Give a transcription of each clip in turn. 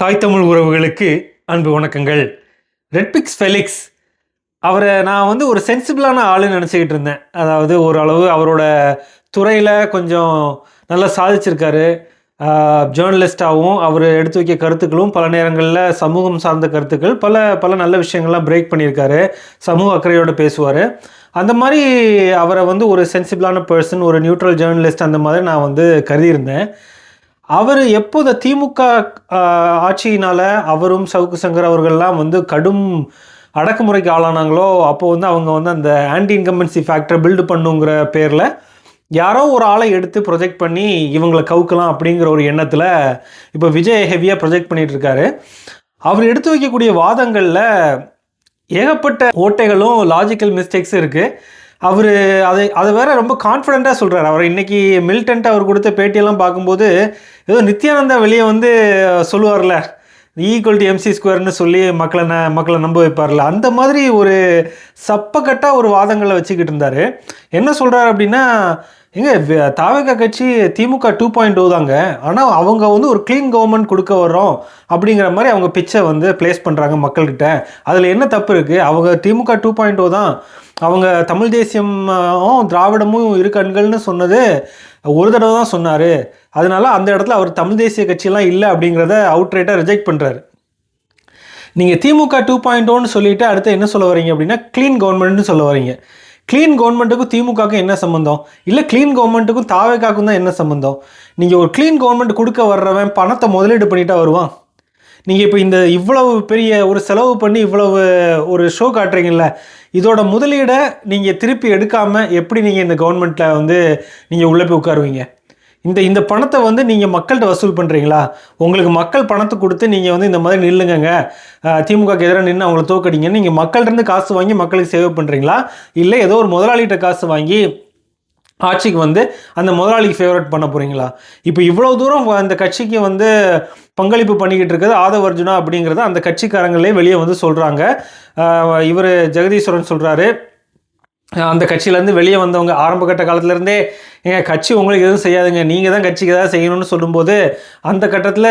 தாய் தமிழ் உறவுகளுக்கு அன்பு வணக்கங்கள். ரெட்பிக்ஸ் ஃபெலிக்ஸ் அவரை நான் வந்து ஒரு சென்சிபிளான ஆளுன்னு நினச்சிக்கிட்டு இருந்தேன். அதாவது ஓரளவு அவரோட துறையில் கொஞ்சம் நல்லா சாதிச்சிருக்காரு. ஜேர்னலிஸ்டாகவும் அவர் எடுத்து வைக்க கருத்துக்களும் பல நேரங்களில் சமூகம் சார்ந்த கருத்துக்கள் பல பல நல்ல விஷயங்கள்லாம் பிரேக் பண்ணியிருக்காரு. சமூக அக்கறையோடு பேசுவார். அந்த மாதிரி அவரை வந்து ஒரு சென்சிபிளான பர்சன் ஒரு நியூட்ரல் ஜேர்னலிஸ்ட் அந்த மாதிரி நான் வந்து கருதியிருந்தேன். அவர் எப்போது திமுக ஆட்சியினால் அவரும் சவுக்கு சங்கர் அவர்கள்லாம் வந்து கடும் அடக்குமுறைக்கு ஆளானாங்களோ அப்போ வந்து அவங்க வந்து அந்த ஆன்டி இன்கம்பன்சி ஃபேக்டரை பில்டு பண்ணுங்கிற பேரில் யாரோ ஒரு ஆளை எடுத்து ப்ரொஜெக்ட் பண்ணி இவங்களை கவுக்கலாம் அப்படிங்கிற ஒரு எண்ணத்தில் இப்போ விஜய் ஹெவியாக ப்ரொஜெக்ட் பண்ணிகிட்ருக்காரு அவர் எடுத்து வைக்கக்கூடிய வாதங்களில் ஏகப்பட்ட ஓட்டைகளும் லாஜிக்கல் மிஸ்டேக்ஸும் இருக்குது அவர் அதை அதை வேற ரொம்ப கான்ஃபிடெண்ட்டாக சொல்கிறார் அவர் இன்றைக்கி மில்டன்ட் அவர் கொடுத்த பேட்டியெல்லாம் பார்க்கும்போது ஏதோ நித்யானந்தா வெளியே வந்து சொல்லுவார்ல ஈக்குவல் டு எம்சி ஸ்கொயர்னு சொல்லி மக்களை ந மக்களை நம்ப வைப்பார்ல. அந்த மாதிரி ஒரு சப்பக்கட்டாக ஒரு வாதங்களை வச்சுக்கிட்டு இருந்தார். என்ன சொல்கிறார் அப்படின்னா எங்க தாவக கட்சி திமுக டூ பாயிண்ட் டூ தாங்க. ஆனால் அவங்க வந்து ஒரு க்ளீன் கவர்மெண்ட் கொடுக்க வர்றோம் அப்படிங்கிற மாதிரி அவங்க பிச்சை வந்து ப்ளேஸ் பண்ணுறாங்க மக்கள்கிட்ட. அதில் என்ன தப்பு இருக்குது அவங்க திமுக டூ பாயிண்ட் oh தான். அவங்க தமிழ் தேசியமும் திராவிடமும் இரு கண்கள்னு சொன்னது ஒரு தடவை தான் சொன்னார். அதனால அந்த இடத்துல அவர் தமிழ் தேசிய கட்சியெல்லாம் இல்லை அப்படிங்கிறத அவுட்ரேட்டாக ரிஜெக்ட் பண்ணுறாரு நீங்கள் திமுக டூ பாயிண்ட் ஒன்னு oh சொல்லிவிட்டு அடுத்து என்ன சொல்ல வரீங்க அப்படின்னா க்ளீன் கவர்மெண்ட்னு சொல்ல வரீங்க க்ளீன் கவர்மெண்ட்டுக்கும் திமுகவுக்கும் என்ன சம்மந்தம் இல்லை க்ளீன் கவர்மெண்ட்டுக்கும் தாவேக்காக்கும் தான் என்ன சம்மந்தம் நீங்கள் ஒரு க்ளீன் கவர்மெண்ட் கொடுக்க வர்றவன் பணத்தை முதலீடு பண்ணிட்டா வருவான். நீங்கள் இப்போ இந்த இவ்வளவு பெரிய ஒரு செலவு பண்ணி இவ்வளவு ஒரு ஷோ காட்டுறீங்கல்ல இதோட முதலீடை நீங்கள் திருப்பி எடுக்காமல் எப்படி நீங்கள் இந்த கவர்மெண்ட்டில் வந்து நீங்கள் உள்ளே போய் உட்காருவீங்க? இந்த இந்த பணத்தை வந்து நீங்கள் மக்கள்கிட்ட வசூல் பண்ணுறீங்களா உங்களுக்கு மக்கள் பணத்தை கொடுத்து நீங்கள் வந்து இந்த மாதிரி நில்லுங்கங்க. திமுகக்கு எதிராக நின்று அவங்கள தோக்கடிங்கன்னு நீங்கள் மக்கள்கிட்ட காசு வாங்கி மக்களுக்கு சேவை பண்ணுறீங்களா இல்லை ஏதோ ஒரு முதலாளிகிட்ட காசு வாங்கி ஆட்சிக்கு வந்து அந்த முதலாளிக்கு ஃபேவரட் பண்ண போகிறீங்களா இப்போ இவ்வளோ தூரம் அந்த கட்சிக்கு வந்து பங்களிப்பு பண்ணிக்கிட்டு இருக்கிறது ஆதவ அர்ஜுனா அப்படிங்கிறத அந்த கட்சிக்காரங்களே வெளியே வந்து சொல்கிறாங்க இவர் ஜெகதீஸ்வரன் சொல்கிறாரு அந்த கட்சியிலேருந்து வெளியே வந்தவங்க ஆரம்ப கட்ட காலத்துலேருந்தே எங்க கட்சி உங்களுக்கு எதுவும் செய்யாதுங்க. நீங்கள் தான் கட்சிக்கு ஏதாவது செய்யணும்னு சொல்லும்போது அந்த கட்டத்தில்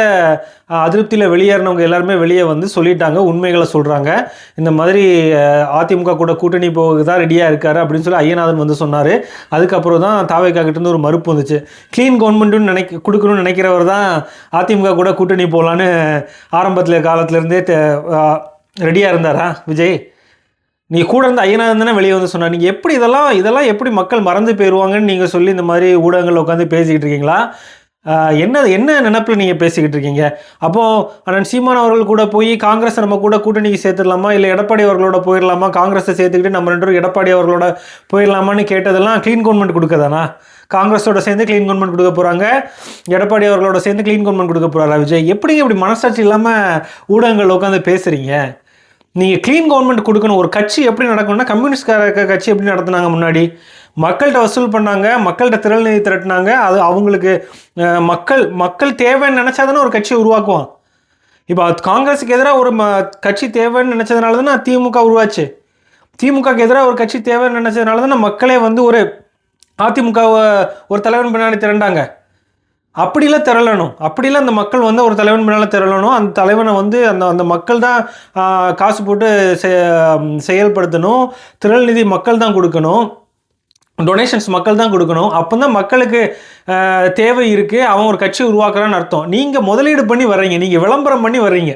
அதிருப்தியில் வெளியேறினவங்க எல்லாருமே வெளியே வந்து சொல்லிட்டாங்க உண்மைகளை சொல்கிறாங்க இந்த மாதிரி அதிமுக கூட கூட்டணி போக தான் ரெடியாக இருக்கார்? அப்படின்னு சொல்லி ஐயநாதன் வந்து சொன்னார். அதுக்கப்புறம் தான் தாவேக்கா கிட்டேருந்து ஒரு மறுப்பு வந்துச்சு. க்ளீன் கவர்மெண்ட்டுன்னு நினைக்க கொடுக்கணும்னு நினைக்கிறவர் தான் அதிமுக கூட கூட்டணி போகலான்னு ஆரம்பத்தில் காலத்துலேருந்தே ரெடியாக இருந்தாரா விஜய்? நீ கூட இருந்து ஐயனார் தானே வெளியே வந்து சொன்னார். நீங்கள் எப்படி இதெல்லாம் இதெல்லாம் எப்படி மக்கள் மறந்து போயிடுவாங்கன்னு நீங்கள் சொல்லி இந்த மாதிரி ஊடகங்களில் உட்காந்து பேசிக்கிட்டு இருக்கீங்களா? என்ன என்ன நினப்பில் நீங்கள் பேசிக்கிட்டு இருக்கீங்க? அப்போது அண்ணன் சீமான் அவர்கள் கூட போய் காங்கிரஸ் நம்ம கூட கூட்டணிக்கு சேர்த்துடலாமா? இல்லை எடப்பாடி அவர்களோட போயிடலாமா? காங்கிரஸை சேர்த்துக்கிட்டு நம்ம ரெண்டு பேரும் எடப்பாடி அவர்களோட போயிடலாமான்னு கேட்டதெல்லாம் க்ளீன் கவர்மெண்ட் கொடுக்கதானா? காங்கிரஸோட சேர்ந்து க்ளீன் கவர்மெண்ட் கொடுக்க போகிறாங்க எடப்பாடி அவர்களோட சேர்ந்து க்ளீன் கவர்மெண்ட் கொடுக்க போகிறாரா விஜய்? எப்படிங்க இப்படி மனசாட்சி இல்லாமல் ஊடகங்களில் உட்காந்து பேசுகிறீங்க நீங்கள் க்ளீன் கவர்மெண்ட் கொடுக்கணும். ஒரு கட்சி எப்படி நடக்கணும்னா கம்யூனிஸ்ட் கட்சி எப்படி நடத்துனாங்க முன்னாடி? மக்கள்கிட்ட வசூல் பண்ணாங்க மக்கள்கிட்ட திரள் நிதி திரட்டினாங்க அது அவங்களுக்கு மக்கள் மக்கள் தேவைன்னு நினச்சா தானே ஒரு கட்சியை உருவாக்குவான். இப்போ அது காங்கிரஸுக்கு எதிராக ஒரு ம கட்சி தேவைன்னு நினச்சதுனால தானே திமுக உருவாச்சு. திமுகக்கு எதிராக ஒரு கட்சி தேவைன்னு நினச்சதுனால தானே மக்களே வந்து ஒரு அதிமுக ஒரு தலைவன் பின்னாடி திரண்டாங்க. அப்படிலாம் திரளணும். அப்படிலாம் அந்த மக்கள் வந்து ஒரு தலைவன் பின்னால் திரளணும். அந்த தலைவனை வந்து அந்த அந்த மக்கள் தான் காசு போட்டு செ- செயல்படுத்தணும். திரள் நிதி மக்கள் தான் கொடுக்கணும். டொனேஷன்ஸ் மக்கள் தான் கொடுக்கணும். அப்போ தான் மக்களுக்கு தேவை இருக்குது அவன் ஒரு கட்சி உருவாக்குறான்னு அர்த்தம். நீங்கள் முதலீடு பண்ணி வர்றீங்க. நீங்கள் விளம்பரம் பண்ணி வர்றீங்க.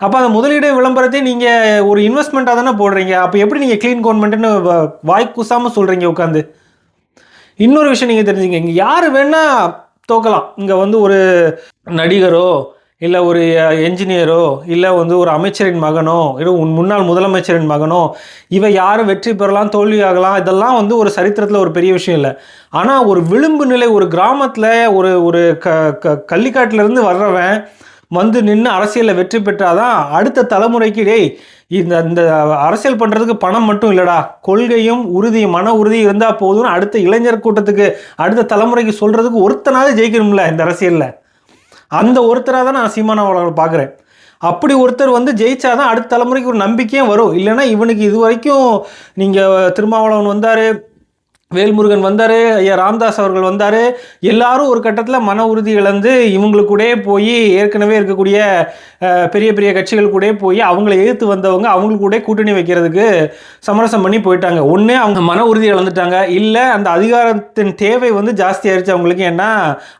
அப்போ அந்த முதலீடு விளம்பரத்தை நீங்கள் ஒரு இன்வெஸ்ட்மெண்ட்டாக தானே போடுறீங்க. அப்போ எப்படி நீங்கள் க்ளீன் கவர்மெண்ட்டுன்னு வாய் கூசாமல் சொல்கிறீங்க உட்காந்து இன்னொரு விஷயம் நீங்கள் தெரிஞ்சுங்க இங்கே யார் வேணால் தோக்கலாம். இங்கே வந்து ஒரு நடிகரோ இல்லை ஒரு என்ஜினியரோ இல்லை வந்து ஒரு அமைச்சரின் மகனோ இல்லை உன் முன்னாள் முதலமைச்சரின் மகனோ இவை யாரும் வெற்றி பெறலாம் தோல்வியாகலாம் இதெல்லாம் வந்து ஒரு சரித்திரத்தில் ஒரு பெரிய விஷயம் இல்லை. ஆனால் ஒரு விளிம்பு நிலை ஒரு கிராமத்தில் ஒரு ஒரு க க கள்ளிக்காட்டிலேருந்து வர்றவன் வந்து நின்று அரசியலில் வெற்றி பெற்றாதான் அடுத்த தலைமுறைக்கு டேய் இந்த இந்த அரசியல் பண்ணுறதுக்கு பணம் மட்டும் இல்லைடா. கொள்கையும் உறுதியும் மன உறுதி இருந்தால் போதும்னு அடுத்த இளைஞர் கூட்டத்துக்கு அடுத்த தலைமுறைக்கு சொல்கிறதுக்கு ஒருத்தனாவது ஜெயிக்கணும்ல இந்த அரசியலில். அந்த ஒருத்தராக தான் நான் சீமானவர்களை பார்க்குறேன். அப்படி ஒருத்தர் வந்து ஜெயிச்சாதான் அடுத்த தலைமுறைக்கு ஒரு நம்பிக்கையும் வரும். இல்லைன்னா இவனுக்கு இது வரைக்கும் நீங்கள் திருமாவளவன் வந்தார் வேல்முருகன் வந்தார் ஐயா ராம்தாஸ் அவர்கள் வந்தார். எல்லாரும் ஒரு கட்டத்தில் மன உறுதி இழந்து இவங்களுக்கு கூட போய் ஏற்கனவே இருக்கக்கூடிய பெரிய பெரிய கட்சிகள் கூட போய் அவங்கள எதிர்த்து வந்தவங்க அவங்களுக்கு கூட கூட்டணி வைக்கிறதுக்கு சமரசம் பண்ணி போயிட்டாங்க. ஒன்று அவங்க மன உறுதி இழந்துட்டாங்க. இல்லை அந்த அதிகாரத்தின் தேவை வந்து ஜாஸ்தி ஆயிடுச்சு அவங்களுக்கு. ஏன்னா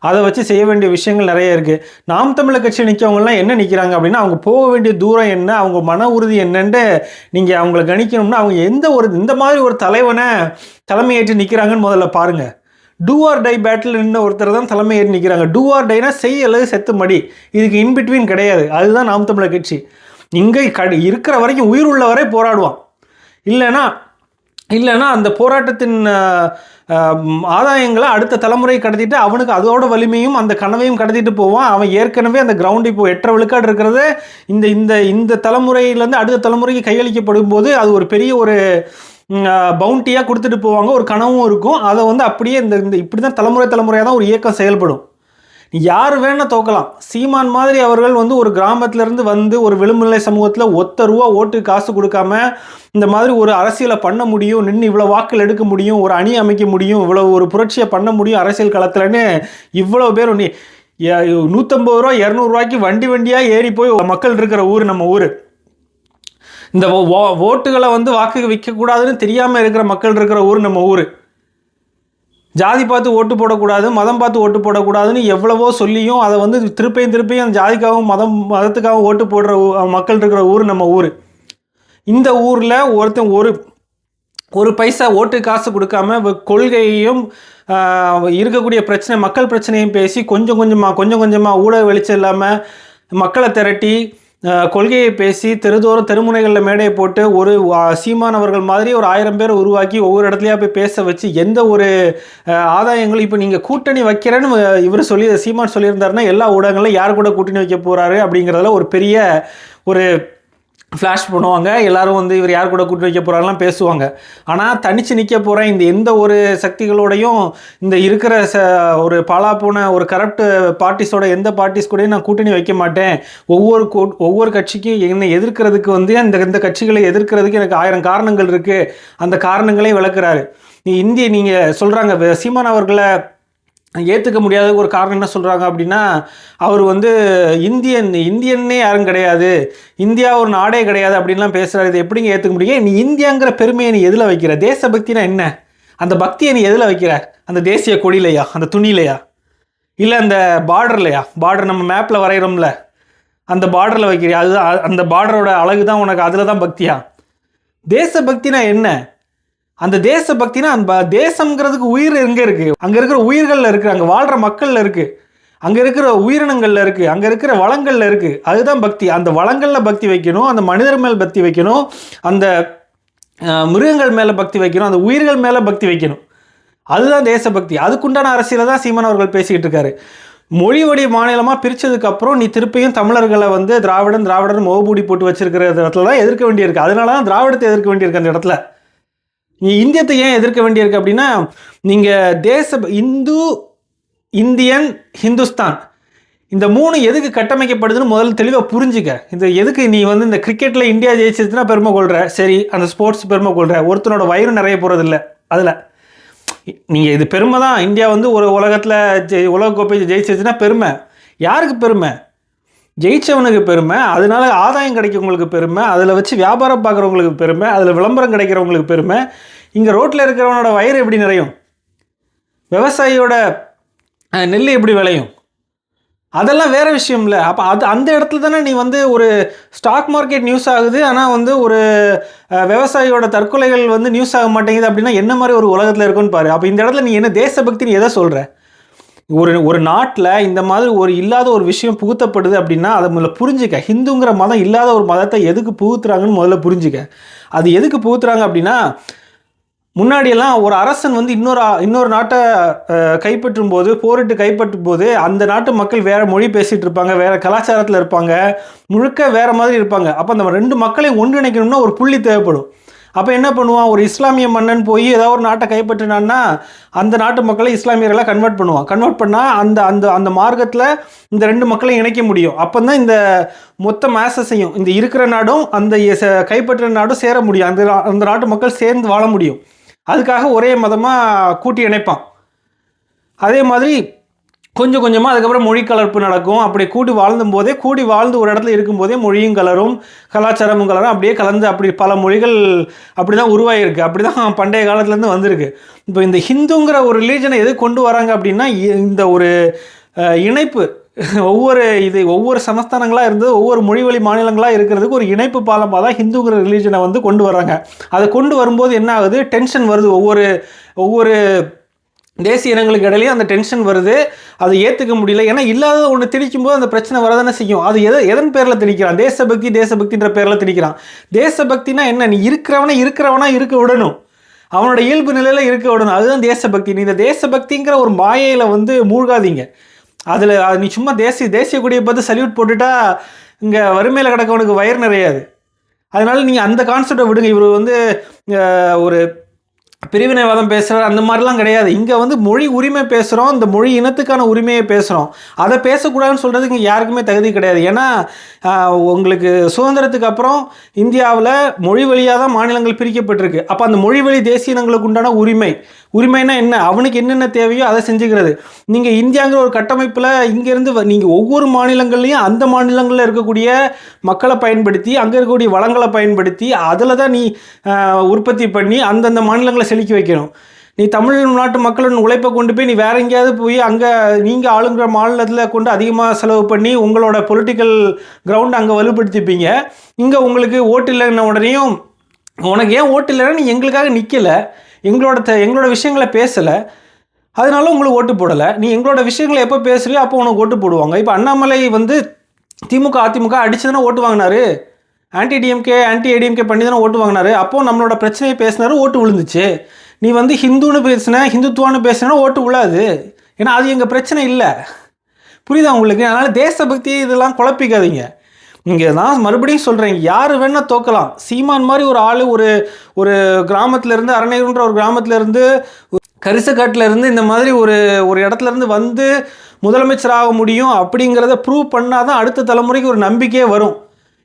அதை வச்சு செய்ய வேண்டிய விஷயங்கள் நிறைய இருக்குது நாம் தமிழர் கட்சி நிற்கவங்கலாம் என்ன நிற்கிறாங்க அப்படின்னா அவங்க போக வேண்டிய தூரம் என்ன அவங்க மன உறுதி என்னன்ட்டு நீங்கள் அவங்கள கணிக்கணும்னா அவங்க எந்த ஒரு இந்த மாதிரி ஒரு தலைவனை தலைமையேற்று நிற்கிறாங்கன்னு முதல்ல பாருங்க. டூ ஆர் டை பேட்டில் நின்று ஒருத்தர் தான் தலைமை ஏறி நிற்கிறாங்க டூ ஆர் டைனா செய் அல்லது செத்து மடி. இதுக்கு இன்பிட்வீன் கிடையாது. அதுதான் நாம் தமிழர் கட்சி. இங்கே கடு இருக்கிற வரைக்கும் உயிர் உள்ள வரை போராடுவான். இல்லைன்னா இல்லைன்னா அந்த போராட்டத்தின் ஆதாயங்களை அடுத்த தலைமுறை கடத்திட்டு அவனுக்கு அதோட வலிமையும் அந்த கனவையும் கடத்திட்டு போவான். அவன் ஏற்கனவே அந்த கிரவுண்ட் இப்போ எட்டரை விழுக்காடு இருக்கிறது. இந்த இந்த இந்த தலைமுறையிலேருந்து அடுத்த தலைமுறைக்கு கையளிக்கப்படும் போது அது ஒரு பெரிய ஒரு பவுண்டியாக கொடுத்துட்டு போவாங்க. ஒரு கனவும் இருக்கும். அதை வந்து அப்படியே இந்த இந்த இப்படி தான் தலைமுறை தலைமுறையாக தான் ஒரு இயக்கம் செயல்படும். நீ யார் வேணால் தோக்கலாம். சீமான் மாதிரி அவர்கள் வந்து ஒரு கிராமத்திலேருந்து வந்து ஒரு விளிம்புநிலை சமூகத்தில் ஒத்த ரூபா ஓட்டு காசு கொடுக்காம இந்த மாதிரி ஒரு அரசியலை பண்ண முடியும் நின்று இவ்வளோ வாக்கள் எடுக்க முடியும் ஒரு அணி அமைக்க முடியும் இவ்வளோ ஒரு புரட்சியை பண்ண முடியும் அரசியல் களத்தில்னு இவ்வளோ பேர் நீ நூற்றம்பது ரூபா இரநூறுவாய்க்கு வண்டி வண்டியாக ஏறி போய் மக்கள் இருக்கிற ஊர் நம்ம ஊர். இந்த ஓ- ஓட்டுகளை வந்து வாக்கு விற்கக்கூடாதுன்னு தெரியாமல் இருக்கிற மக்கள் இருக்கிற ஊர் நம்ம ஊர். ஜாதி பார்த்து ஓட்டு போடக்கூடாது மதம் பார்த்து ஓட்டு போடக்கூடாதுன்னு எவ்வளவோ சொல்லியும் அதை வந்து திருப்பியும் திருப்பியும் அந்த ஜாதிக்காகவும் மதம் மதத்துக்காகவும் ஓட்டு போடுற மக்கள் இருக்கிற ஊர் நம்ம ஊர். இந்த ஊரில் ஒருத்தன் ஒரு ஒரு பைசா ஓட்டு காசு கொடுக்காம கொள்கையையும் இருக்கக்கூடிய பிரச்சனை மக்கள் பிரச்சனையும் பேசி கொஞ்சம் கொஞ்சமாக கொஞ்சம் கொஞ்சமாக ஊடக வெளிச்சம் இல்லாமல் மக்களை திரட்டி கொள்கையை பேசி தெருதோறும் தெருமுனைகளில் மேடையை போட்டு ஒரு சீமானவர்கள் சீமான் அவர்கள் மாதிரி ஒரு ஆயிரம் பேரை உருவாக்கி ஒவ்வொரு இடத்துலையா போய் பேச வச்சு எந்த ஒரு ஆதாயங்களும் இப்போ நீங்கள் கூட்டணி வைக்கிறேன்னு இவர் சொல்லி சீமான் சொல்லியிருந்தாருன்னா எல்லா ஊடகங்களும் யார் கூட கூட்டணி வைக்க போகிறாரு அப்படிங்கிறதுல ஒரு பெரிய ஒரு ஃப்ளாஷ் பண்ணுவாங்க. எல்லாரும் வந்து இவர் யார் கூட கூட்டி வைக்க போகிறாங்கலாம் பேசுவாங்க. ஆனால் தனித்து நிற்க போகிறேன் இந்த எந்த ஒரு சக்திகளோடையும் இந்த இருக்கிற ச ஒரு பாலா போன ஒரு கரப்ட் பார்ட்டிஸோட எந்த பார்ட்டிஸ் கூடயும் நான் கூட்டணி வைக்க மாட்டேன். ஒவ்வொரு ஒவ்வொரு கட்சிக்கும் என்னை எதிர்க்கிறதுக்கு வந்து அந்த இந்த கட்சிகளை எதிர்க்கிறதுக்கு எனக்கு ஆயிரம் காரணங்கள் இருக்குது அந்த காரணங்களையும் விளக்குறாரு. இந்திய நீங்கள் சொல்கிறாங்க சீமான் அவர்களை ஏற்றுக்க முடியாத ஒரு காரணம் என்ன சொல்கிறாங்க அப்படின்னா அவர் வந்து இந்தியன் இந்தியன்னே யாரும் கிடையாது. இந்தியா ஒரு நாடே கிடையாது அப்படின்லாம் பேசுகிறாரு இது எப்படிங்க ஏற்றுக்க முடியும்? நீ இந்தியாங்கிற பெருமையை நீ எதில் வைக்கிற? தேசபக்தினா என்ன? அந்த பக்தியை நீ எதில் வைக்கிற? அந்த தேசிய கொடியிலையா? அந்த துணியிலையா? இல்லை அந்த பார்டர்லையா? பார்டர் நம்ம மேப்பில் வரைகிறோம்ல அந்த பார்டரில் வைக்கிறியா? அதுதான் அந்த பார்டரோட அழகு தான் உனக்கு. அதில் தான் பக்தியா? தேசபக்தினா என்ன? அந்த தேசபக்தினா அந்த தேசம்ங்கிறதுக்கு உயிர் எங்கே இருக்குது அங்கே இருக்கிற உயிர்களில் இருக்குது அங்கே வாழ்கிற மக்களில் இருக்குது அங்கே இருக்கிற உயிரினங்களில் இருக்குது அங்கே இருக்கிற வளங்களில் இருக்குது அதுதான் பக்தி. அந்த வளங்களில் பக்தி வைக்கணும் அந்த மனிதர் மேல் பக்தி வைக்கணும் அந்த மிருகங்கள் மேலே பக்தி வைக்கணும் அந்த உயிர்கள் மேலே பக்தி வைக்கணும். அதுதான் தேசபக்தி. அதுக்குண்டான அரசியலை தான் சீமான் அவர்கள் பேசிக்கிட்டு இருக்காரு. மொழி வழி மாநிலமாக பிரித்ததுக்கப்புறம் நீ திருப்பியும் தமிழர்களை வந்து திராவிடன் திராவிடன் முகமூடி போட்டு வச்சிருக்கிற இடத்துல தான் எதிர்க்க வேண்டியிருக்கு. அதனால தான் திராவிடத்தை எதிர்க்க வேண்டியிருக்கு அந்த இடத்துல. இந்தியத்தை ஏன் எதிர்க்க வேண்டியிருக்கு அப்படின்னா நீங்கள் தேச இந்து இந்தியன் ஹிந்துஸ்தான் இந்த மூணு எதுக்கு கட்டமைக்கப்படுதுன்னு முதல்ல தெளிவாக புரிஞ்சுக்க. இந்த எதுக்கு நீ வந்து இந்த கிரிக்கெட்டில் இந்தியா ஜெயிச்சதுன்னா பெருமை கொள்கிற சரி அந்த ஸ்போர்ட்ஸ் பெருமை கொள்கிற ஒருத்தனோட வயிறு நிறைய போகிறதில்ல அதில். நீங்கள் இது பெருமை தான் இந்தியா வந்து ஒரு உலகத்தில் ஜெய் உலகக்கோப்பை ஜெயிச்சிச்சுன்னா பெருமை. யாருக்கு பெருமை? ஜெயிச்சவனுக்கு பெருமை அதனால ஆதாயம் கிடைக்கிறவங்களுக்கு பெருமை அதில் வச்சு வியாபாரம் பார்க்குறவங்களுக்கு பெருமை அதில் விளம்பரம் கிடைக்கிறவங்களுக்கு பெருமை. இங்கே ரோட்டில் இருக்கிறவனோட வயிறு எப்படி நிறையும்? விவசாயியோட நெல் எப்படி விளையும்? அதெல்லாம் வேறு விஷயம் இல்லை. அப்போ அது அந்த இடத்துல தானே நீ வந்து ஒரு ஸ்டாக் மார்க்கெட் நியூஸ் ஆகுது ஆனால் வந்து ஒரு விவசாயியோட தற்கொலைகள் வந்து நியூஸ் ஆக மாட்டேங்குது அப்படின்னா என்ன மாதிரி ஒரு உலகத்தில் இருக்குன்னு பாரு. அப்போ இந்த இடத்துல நீ என்ன தேசபக்தி நீ எதை சொல்கிற ஒரு ஒரு நாட்டில் இந்த மாதிரி ஒரு இல்லாத ஒரு விஷயம் புகுத்தப்படுது அப்படின்னா அதை முதல்ல புரிஞ்சுக்க. ஹிந்துங்கிற மதம் இல்லாத ஒரு மதத்தை எதுக்கு புகுத்துறாங்கன்னு முதல்ல புரிஞ்சுக்க. அது எதுக்கு புகுத்துறாங்க அப்படின்னா முன்னாடியெல்லாம் ஒரு அரசன் வந்து இன்னொரு இன்னொரு நாட்டை கைப்பற்றும் போது போரிட்டு கைப்பற்றும் போது அந்த நாட்டு மக்கள் வேற மொழி பேசிட்டு இருப்பாங்க வேற கலாச்சாரத்தில் இருப்பாங்க முழுக்க வேற மாதிரி இருப்பாங்க. அப்போ அந்த ரெண்டு மக்களையும் ஒன்றிணைக்கணும்னா ஒரு புள்ளி தேவைப்படும். அப்போ என்ன பண்ணுவான்? ஒரு இஸ்லாமிய மன்னன் போய் ஏதாவது ஒரு நாட்டை கைப்பற்றினான்னா அந்த நாட்டு மக்களை இஸ்லாமியர்களை கன்வெர்ட் பண்ணுவான். கன்வெர்ட் பண்ணால் அந்த அந்த அந்த மார்க்கத்தில் இந்த ரெண்டு மக்களையும் இணைக்க முடியும். அப்போ தான் இந்த மொத்த மேசஸையும் இந்த இருக்கிற நாடும் அந்த எ- ச- நாடும் சேர முடியும். அந்த நா- அந்த நாட்டு மக்கள் சேர்ந்து வாழ முடியும். அதுக்காக ஒரே மதமாக கூட்டி இணைப்பான். அதே மாதிரி கொஞ்சம் கொஞ்சமாக அதுக்கப்புறம் மொழி கலர்ப்பு நடக்கும். அப்படி கூடி வாழ்ந்தும் போதே கூடி வாழ்ந்து ஒரு இடத்துல இருக்கும்போதே மொழியும் கலரும் கலாச்சாரமும் கலரும் அப்படியே கலந்து அப்படி பல மொழிகள் அப்படி தான் உருவாகிருக்கு அப்படி தான் பண்டைய காலத்துலேருந்து வந்திருக்கு. இப்போ இந்த ஹிந்துங்கிற ஒரு ரிலீஜனை எது கொண்டு வராங்க அப்படின்னா இ- இந்த ஒரு இணைப்பு. ஒவ்வொரு இது ஒவ்வொரு சமஸ்தானங்களாக இருந்து ஒவ்வொரு மொழி வழி மாநிலங்களாக இருக்கிறதுக்கு ஒரு இணைப்பு பாலமாக தான் ஹிந்துங்கிற ரிலீஜனை வந்து கொண்டு வராங்க அதை கொண்டு வரும்போது என்ன ஆகுது? டென்ஷன் வருது. ஒவ்வொரு ஒவ்வொரு தேசிய இனங்களுக்கு இடையிலையும் அந்த டென்ஷன் வருது. அதை ஏற்றுக்க முடியல. ஏன்னா இல்லாத ஒன்று திணிக்கும் போது அந்த பிரச்சனை வரதானே செய்யும். அது எதை எதன் பேரில் திணிக்கிறான்? தேசபக்தி தேசபக்தின்ற பேரில் திணிக்கிறான். தேசபக்தினா என்ன? நீ இருக்கிறவனை இருக்கிறவனா இருக்க விடணும். அவனோட இயல்பு நிலையில் இருக்க விடணும். அதுதான் தேசபக்தி. நீ இந்த தேசபக்திங்கிற ஒரு மாயையில் வந்து மூழ்காதீங்க. அதில் நீ சும்மா தேசிய தேசிய கொடியை பார்த்து சல்யூட் போட்டுட்டா இங்கே வறுமையில் கிடக்கவனுக்கு வயிறு நிறையாது. அதனால நீங்கள் அந்த கான்செப்டை விடுங்க. இவர் வந்து ஒரு பிரிவினைவாதம் பேசுகிறார் அந்த மாதிரிலாம் கிடையாது. இங்கே வந்து மொழி உரிமை பேசுகிறோம் இந்த மொழி இனத்துக்கான உரிமையை பேசுகிறோம் அதை பேசக்கூடாதுன்னு சொல்கிறதுக்கு இங்கே யாருக்குமே தகுதி கிடையாது. ஏன்னா உங்களுக்கு சுதந்திரத்துக்கு அப்புறம் இந்தியாவில் மொழி வழியாக தான் மாநிலங்கள் பிரிக்கப்பட்டிருக்கு. அப்போ அந்த மொழி வழி தேசிய இனங்களுக்கு உண்டான உரிமை உரிமைனா என்ன? அவனுக்கு என்னென்ன தேவையோ அதை செஞ்சுக்கிறது. நீங்கள் இந்தியாங்கிற ஒரு கட்டமைப்பில் இங்கேருந்து நீங்கள் ஒவ்வொரு மாநிலங்கள்லையும் அந்த மாநிலங்களில் இருக்கக்கூடிய மக்களை பயன்படுத்தி அங்கே இருக்கக்கூடிய வளங்களை பயன்படுத்தி அதில் தான் நீ உற்பத்தி பண்ணி அந்தந்த மாநிலங்களை செழிக்க வைக்கணும். நீ தமிழ்நாட்டு மக்களின் உழைப்பை கொண்டு போய் நீ வேற எங்கேயாவது போய் அங்கே நீங்கள் ஆளுங்கிற மாநிலத்தில் கொண்டு அதிகமாக செலவு பண்ணி உங்களோட பொலிட்டிக்கல் கிரவுண்ட் அங்கே வலுப்படுத்திப்பீங்க. இங்கே உங்களுக்கு ஓட்டு இல்லைன்ன உடனேயும் உனக்கு ஏன் ஓட்டு இல்லைன்னா நீ எங்களுக்காக நிற்கலை எங்களோட த எங்களோட விஷயங்களை பேசலை. அதனால உங்களுக்கு ஓட்டு போடலை. நீ எங்களோட விஷயங்களை எப்போ பேசுறியோ அப்போ உனக்கு ஓட்டு போடுவாங்க. இப்போ அண்ணாமலை வந்து திமுக அதிமுக அடிச்சு தானே ஓட்டு வாங்கினாரு? ஆன்டி டிஎம்கே ஆன்டி ஏடிஎம்கே பண்ணி தானே ஓட்டு வாங்கினாரு. அப்போ நம்மளோட பிரச்சனையை பேசினாரு ஓட்டு விழுந்துச்சு. நீ வந்து ஹிந்துன்னு பேசுன ஹிந்துத்துவான்னு பேசுனா ஓட்டு விழாது. ஏன்னா அது எங்கள் பிரச்சனை இல்லை. புரியுதா உங்களுக்கு? அதனால் தேசபக்தி இதெல்லாம் குழப்பிக்காதீங்க. இங்கே நான் மறுபடியும் சொல்கிறேன் யார் வேணால் தோக்கலாம். சீமான் மாதிரி ஒரு ஆள் ஒரு ஒரு கிராமத்துல இருந்து அரணையூர்ன்ற ஒரு கிராமத்துல இருந்து இருந்து இந்த மாதிரி ஒரு ஒரு இடத்துலேருந்து வந்து முதலமைச்சராக முடியும் அப்படிங்கிறத ப்ரூவ் பண்ணால் தான் அடுத்த தலைமுறைக்கு ஒரு நம்பிக்கையே வரும்.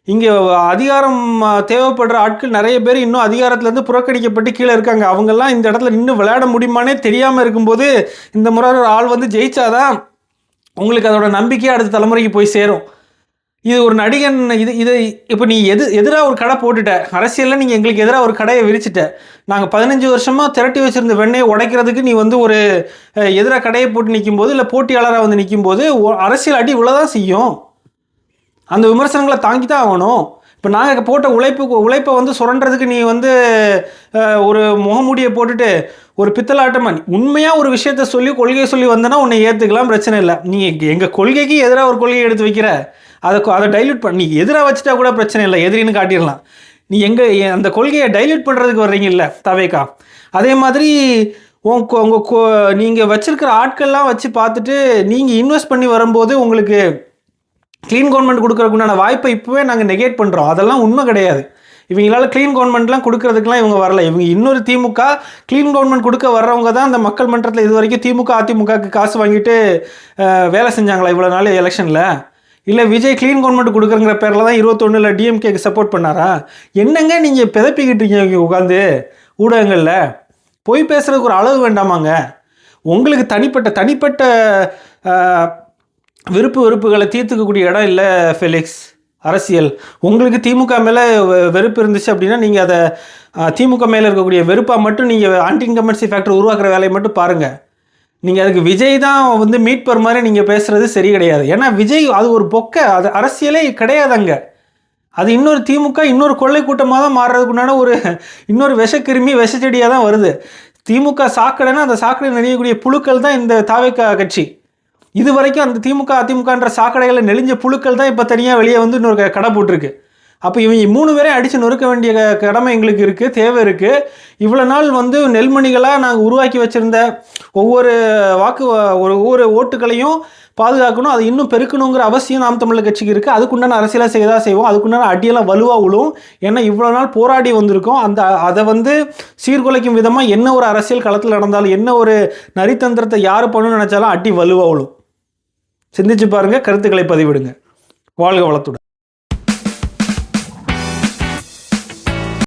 இங்கே அதிகாரம் தேவைப்படுற ஆட்கள் நிறைய பேர் இன்னும் அதிகாரத்துலேருந்து புறக்கணிக்கப்பட்டு கீழே இருக்காங்க. அவங்கெல்லாம் இந்த இடத்துல இன்னும் விளையாட முடியுமானே தெரியாமல் இருக்கும்போது இந்த முறை ஒரு ஆள் வந்து ஜெயிச்சாதான் உங்களுக்கு அதோட நம்பிக்கையே அடுத்த தலைமுறைக்கு போய் சேரும். இது ஒரு நடிகன் இது இது இப்போ நீ எது எதிராக ஒரு கடை போட்டுட்ட. அரசியலில் நீங்கள் எங்களுக்கு எதிராக ஒரு கடையை விரிச்சிட்ட. நாங்கள் பதினஞ்சு வருஷமாக திரட்டி வச்சுருந்த வெண்ணையை உடைக்கிறதுக்கு நீ வந்து ஒரு எதிராக கடையை போட்டு நிற்கும்போது இல்லை போட்டியாளராக வந்து நிற்கும்போது ஒ- அரசியல் அடி இவ்வளோதான் செய்யும். அந்த விமர்சனங்களை தாங்கி தான் ஆகணும். இப்போ நாங்கள் போட்ட உழைப்பு உழைப்பை வந்து சுரண்டுறதுக்கு நீ வந்து ஒரு முகமூடியை போட்டுட்டு ஒரு பித்தலாட்டமா உண்மையாக ஒரு விஷயத்த சொல்லி கொள்கையை சொல்லி வந்தேன்னா உன்னை ஏற்றுக்கலாம் பிரச்சனை இல்லை. நீ எங்கள் கொள்கைக்கு எதிராக ஒரு கொள்கையை எடுத்து வைக்கிற? அதை அதை டைல்யூட் பண்ணி எதிராக வச்சுட்டா கூட பிரச்சனை இல்லை. எதிரின்னு காட்டிடலாம். நீ எங்கள் அந்த கொள்கையை டைல்யூட் பண்ணுறதுக்கு வர்றீங்கல்ல தவேக்கா? அதே மாதிரி உன் கொ- உங்க நீங்கள் வச்சுருக்கிற ஆட்கள்லாம் வச்சு பார்த்துட்டு நீங்கள் இன்வெஸ்ட் பண்ணி வரும்போது உங்களுக்கு க்ளீன் கவர்மெண்ட் கொடுக்குறதுக்குண்டான வாய்ப்பை இப்போவே நாங்கள் நெகேட் பண்ணுறோம் அதெல்லாம் உண்மை கிடையாது. இவங்களால க்ளீன் கவர்மெண்ட்லாம் கொடுக்கறதுக்குலாம் இவங்க வரல. இவங்க இன்னொரு திமுக க்ளீன் கவர்மெண்ட் கொடுக்க வர்றவங்க தான் அந்த மக்கள் மன்றத்தில் இது வரைக்கும் திமுக அதிமுகக்கு காசு வாங்கிட்டு வேலை செஞ்சாங்களா இவ்வளோ நாள் எலெக்ஷனில்? இல்லை விஜய் க்ளீன் கவர்மெண்ட் கொடுக்குறங்கிற பேரில் தான் இருபத்தொன்னில் டிஎம்கேக்கு சப்போர்ட் பண்ணாரா? என்னங்க நீங்கள் பிதப்பிக்கிட்டு இருக்கீங்க உட்காந்து ஊடகங்களில்? பொய் பேசுகிறதுக்கு ஒரு அளவு வேண்டாமாங்க? உங்களுக்கு தனிப்பட்ட தனிப்பட்ட விருப்பு வெறுப்புகளை தீர்த்துக்கக்கூடிய இடம் இல்லை ஃபெலிக்ஸ் அரசியல். உங்களுக்கு திமுக மேலே வெறுப்பு இருந்துச்சு அப்படின்னா நீங்கள் அதை திமுக மேலே இருக்கக்கூடிய வெறுப்பாக மட்டும் நீங்கள் ஆன்டி இன்கம்பன்சி ஃபேக்டர் உருவாக்குற வேலையை மட்டும் பாருங்கள் நீங்கள் அதுக்கு விஜய் தான் வந்து மீட்பர் மாதிரி நீங்கள் பேசுகிறது சரி கிடையாது. ஏன்னா விஜய் அது ஒரு பொக்கை அது அரசியலே கிடையாதுங்க அது இன்னொரு திமுக இன்னொரு கொள்ளை கூட்டமாக தான் மாறுறதுக்குண்டான ஒரு இன்னொரு விஷக்கிருமி விஷச்செடியாக தான் வருது. திமுக சாக்கடைன்னா அந்த சாக்கடை நெளியக்கூடிய புழுக்கள் தான் இந்த தாவேக்கா கட்சி. இது வரைக்கும் அந்த திமுக அதிமுகன்ற சாக்கடைகளை நெளிஞ்ச புழுக்கள் தான் இப்போ தனியாக வெளியே வந்து இன்னொரு கடை போட்டிருக்கு. அப்போ இவங்க மூணு பேரையும் அடித்து நொறுக்க வேண்டிய கடமை எங்களுக்கு இருக்குது தேவை இருக்குது இவ்வளோ நாள் வந்து நெல்மணிகளாக நாங்கள் உருவாக்கி வச்சுருந்த ஒவ்வொரு வாக்கு ஒரு ஒவ்வொரு ஓட்டுகளையும் பாதுகாக்கணும் அது இன்னும் பெருக்கணுங்கிற அவசியம் நாம் தமிழர் கட்சிக்கு இருக்குது அதுக்குண்டான அரசியலாக செய்யதான் செய்வோம். அதுக்குண்டான அடியெல்லாம் வலுவாக விழும் ஏன்னா இவ்வளோ நாள் போராடி வந்திருக்கோம். அந்த அதை வந்து சீர்குலைக்கும் விதமாக என்ன ஒரு அரசியல் களத்தில் நடந்தாலும் என்ன ஒரு நரித்தந்திரத்தை யார் பண்ணணும்னு நினச்சாலும் அடி வலுவாக விழும் சிந்திச்சு பாருங்கள் கருத்துக்களை பதிவிடுங்க. வாழ்க வளத்துடன்.